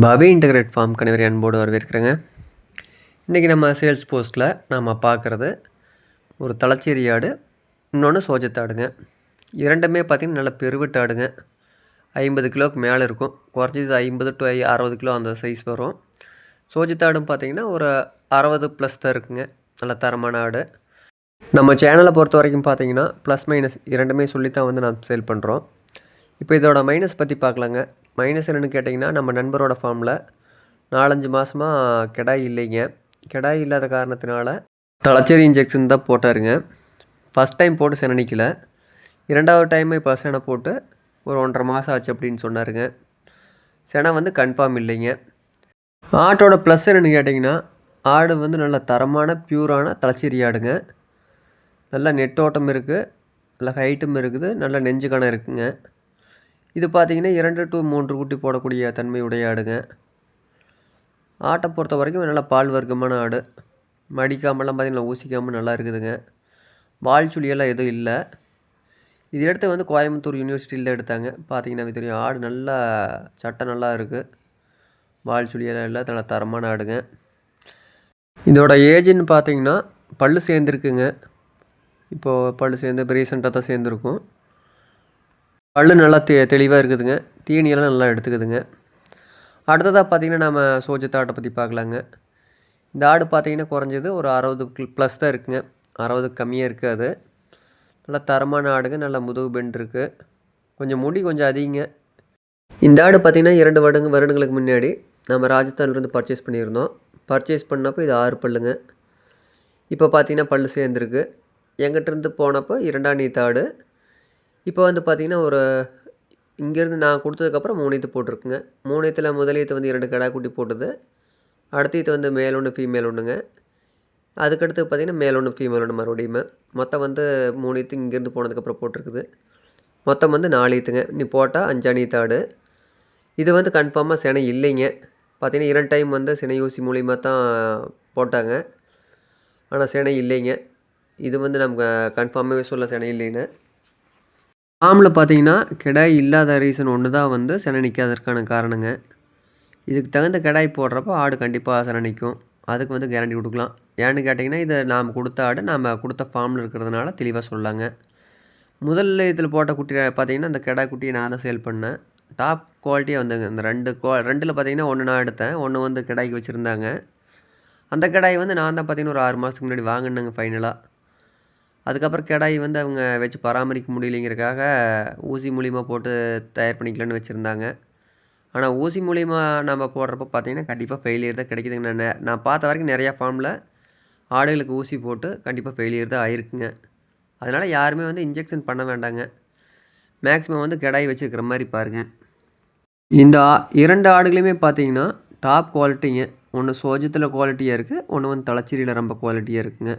பவி integrate form கணிவரி அன்போடு வரவேற்கிறேங்க. இன்றைக்கி நம்ம சேல்ஸ் போஸ்ட்டில் நாம் பார்க்குறது ஒரு தலைச்சேரி ஆடு இன்னொன்று சோஜத்தாடுங்க இரண்டுமே பார்த்திங்கன்னா நல்ல பெருவிட்டு ஆடுங்க. ஐம்பது கிலோவுக்கு மேலே இருக்கும். குறைஞ்சது ஐம்பது டு அறுபது கிலோ அந்த சைஸ் வரும். சோஜத்தாடும் பார்த்திங்கன்னா ஒரு அறுபது ப்ளஸ் தான் இருக்குங்க. நல்ல தரமான ஆடு. நம்ம சேனலை பொறுத்த வரைக்கும் பார்த்தீங்கன்னா ப்ளஸ் மைனஸ் இரண்டுமே சொல்லி தான் வந்து நாம் சேல் பண்ணுறோம் இப்போ இதோட மைனஸ் பற்றி பார்க்கலாங்க மைனஸ் என்னென்னு கேட்டிங்கன்னா நம்ம நண்பரோட ஃபார்மில் நாலஞ்சு மாதமாக கிடாய் இல்லைங்க. கிடாய் இல்லாத காரணத்தினால தலச்சேரி இன்ஜெக்ஷன் தான் போட்டாருங்க. ஃபஸ்ட் டைம் போட்டு செனனிக்கல. இரண்டாவது டைம் இப்போ செனை போட்டு ஒரு ஒன்றரை மாதம் ஆச்சு அப்படின்னு சொன்னாருங்க. செனை வந்து கன்ஃபார்ம் இல்லைங்க. ஆட்டோட ப்ளஸ் என்னென்னு கேட்டிங்கன்னா ஆடு வந்து நல்ல தரமான பியூரான தலைச்சேரி ஆடுங்க. நல்லா நெட்டோட்டம் இருக்குது நல்ல ஹைட்டும் இருக்குது. நல்ல நெஞ்சு கணம் இருக்குங்க. இது பார்த்திங்கன்னா இரண்டு டு மூன்று குட்டி போடக்கூடிய தன்மை உடைய ஆடுங்க. ஆட்டை பொறுத்த வரைக்கும் நல்லா பால் வர்க்கமான ஆடு. மடிக்காமலாம் பார்த்திங்கன்னா ஊசிக்காமல் நல்லா இருக்குதுங்க. வால் சுழியெல்லாம் எதுவும் இல்லை. இது எடுத்து வந்து கோயம்புத்தூர் யூனிவர்சிட்டியில் தான் எடுத்தாங்க. பார்த்தீங்கன்னா தெரியும் ஆடு நல்லா சட்டை நல்லா இருக்குது வால் சுழியெல்லாம் இல்லை நல்லா தரமான ஆடுங்க. இதோட ஏஜ்னு பார்த்தீங்கன்னா பல் சேர்ந்துருக்குங்க. இப்போது பல்லு சேர்ந்து இப்போ ரீசெண்டாக தான் சேர்ந்துருக்கும். பல்லு நல்லா தெ தெளிவாக இருக்குதுங்க. தீனியெல்லாம் நல்லா எடுத்துக்குதுங்க. அடுத்ததாக பார்த்திங்கன்னா நம்ம சோஜத்தாட்டை பற்றி பார்க்கலாங்க இந்த ஆடு பார்த்திங்கன்னா குறைஞ்சது ஒரு அறுபது ப்ளஸ் தான் இருக்குங்க. அறுபது கம்மியாக இருக்குது அது. நல்லா தரமான ஆடுங்க. நல்லா முதுகு பெண்ட் இருக்குது கொஞ்சம் முடி கொஞ்சம் அதிகங்க. இந்த ஆடு பார்த்திங்கன்னா இரண்டு வருடங்க வருடங்களுக்கு முன்னாடி நம்ம ராஜஸ்தான்லேருந்து பர்ச்சேஸ் பண்ணியிருந்தோம். பர்ச்சேஸ் பண்ணப்போ இது ஆறு பல்லுங்க. இப்போ பார்த்திங்கன்னா பல்லு சேர்ந்துருக்கு. எங்கிட்டேருந்து போனப்போ இரண்டாம் நீத்தாடு இப்போ வந்து பார்த்திங்கன்னா ஒரு இங்கேருந்து நான் கொடுத்ததுக்கப்புறம் மூணு ஈத்து போட்டிருக்குங்க. மூணு ஈத்தில் முதல் ஈத்து வந்து இரண்டு கடா குட்டி போட்டது. அடுத்த ஈத்து வந்து மேல் ஒன்று ஃபீமேல் ஒன்றுங்க அதுக்கடுத்து பார்த்திங்கன்னா மேல் ஒன்று ஃபீமேல் ஒன்று மறுபடியும். மொத்தம் வந்து மூணு ஈத்து இங்கேருந்து போனதுக்கப்புறம் போட்டிருக்குது. மொத்தம் வந்து நாலு ஈத்துங்க நீ போட்டால் அஞ்சாணி தாடு. இது வந்து கன்ஃபார்மாக சினை இல்லைங்க. பார்த்திங்கன்னா இரண்டு டைம் வந்து சினை ஊசி மூலியமாக தான் போட்டாங்க. ஆனால் சினை இல்லைங்க. இது வந்து நமக்கு கன்ஃபார்மாகவே சொல்ல சினை இல்லைன்னு. ஃபார்மில் பார்த்தீங்கன்னா கிடாய் இல்லாத ரீசன் ஒன்று தான் வந்து செனை நிற்காதற்கான காரணங்க. இதுக்கு தகுந்த கிடாய் போடுறப்போ ஆடு கண்டிப்பாக செனை நிற்கும் அதுக்கு வந்து கேரண்டி கொடுக்கலாம். ஏன்னு கேட்டிங்கன்னா இதை நாம் கொடுத்த ஆடு நாம் கொடுத்த ஃபார்மில் இருக்கிறதுனால தெளிவாக சொல்லாங்க. முதல்ல இதில் போட்ட குட்டி பார்த்தீங்கன்னா அந்த கிடாய் குட்டியை நான் தான் சேல் பண்ணேன். டாப் குவாலிட்டியாக வந்துங்க இந்த ரெண்டு குவா ரெண்டில் பார்த்தீங்கன்னா ஒன்று நான் எடுத்தேன். ஒன்று வந்து கிடாய்க்கு வச்சுருந்தாங்க. அந்த கிடாய் வந்து நான் தான் பார்த்தீங்கன்னா ஒரு ஆறு மாதத்துக்கு முன்னாடி வாங்கினேங்க ஃபைனலாக அதுக்கப்புறம் கிடாய் வந்து அவங்க வச்சு பராமரிக்க முடியலைங்கிறக்காக ஊசி மூலிமா போட்டு தயார் பண்ணிக்கலான்னு வச்சுருந்தாங்க. ஆனால் ஊசி மூலிமா நம்ம போடுறப்ப பார்த்திங்கன்னா கண்டிப்பாக ஃபெயிலியர் தான் கிடைக்குதுங்க நான். நான் பார்த்த வரைக்கும் நிறையா ஃபார்மில் ஆடுகளுக்கு ஊசி போட்டு கண்டிப்பாக ஃபெயிலியர் தான் ஆயிருக்குங்க. அதனால் யாருமே வந்து இன்ஜெக்ஷன் பண்ண வேண்டாங்க. மேக்ஸிமம் வந்து கிடாய் வச்சுருக்கிற மாதிரி பாருங்கள் இந்த இரண்டு ஆடுகளையுமே பார்த்தீங்கன்னா டாப் குவாலிட்டிங்க ஒன்று சோஜத்தில் குவாலிட்டியாக இருக்குது ஒன்று வந்து தலைச்சேரியில் ரொம்ப குவாலிட்டியாக இருக்குங்க.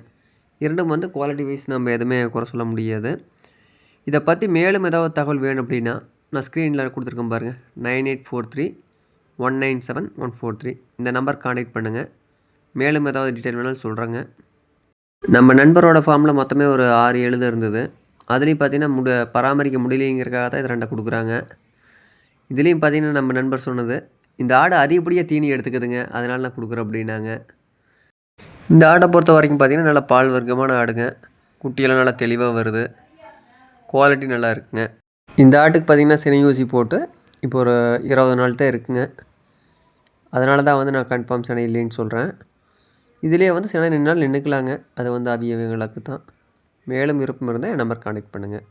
இரண்டும் வந்து குவாலிட்டி வைஸ் நம்ம எதுவுமே குறை சொல்ல முடியாது. இதை பற்றி மேலும் ஏதாவது தகவல் வேணும் அப்படின்னா நான் ஸ்க்ரீனில் கொடுத்துருக்கேன் பாருங்கள் nine eight four three one nine seven one four three. இந்த நம்பர் காண்டாக்ட் பண்ணுங்கள் மேலும் ஏதாவது டீட்டெயில் வேணாலும் சொல்கிறேங்க நம்ம நண்பரோட ஃபார்மில் மொத்தமே ஒரு ஆறு எழுத இருந்தது. அதுலேயும் பார்த்தீங்கன்னா முட பராமரிக்க முடியலைங்கிறக்காக தான் இது ரெண்டை கொடுக்குறாங்க. இதுலேயும் பார்த்தீங்கன்னா நம்ம நண்பர் சொன்னது இந்த ஆடு அதிகப்படியாக தீனி எடுத்துக்குதுங்க அதனால நான் கொடுக்குறேன் அப்படின்னாங்க. இந்த ஆடை பொறுத்த வரைக்கும் பார்த்திங்கன்னா நல்லா பால் வர்க்கமான ஆடுங்க. குட்டியெல்லாம் நல்லா தெளிவாக வருது. குவாலிட்டி நல்லா இருக்குங்க. இந்த ஆட்டுக்கு பார்த்திங்கன்னா சினையூசி போட்டு இப்போ ஒரு இருபது நாள் தான் இருக்குங்க. அதனால தான் வந்து நான் கன்ஃபார்ம் சினை இல்லைன்னு சொல்கிறேன் இதிலே வந்து சினை நின்னால் நின்றுக்கலாங்க அது வந்து அவியவங்களுக்கு தான் மேலும் விருப்பம் இருந்தால் என் நம்பர் கான்டெக்ட் பண்ணுங்கள்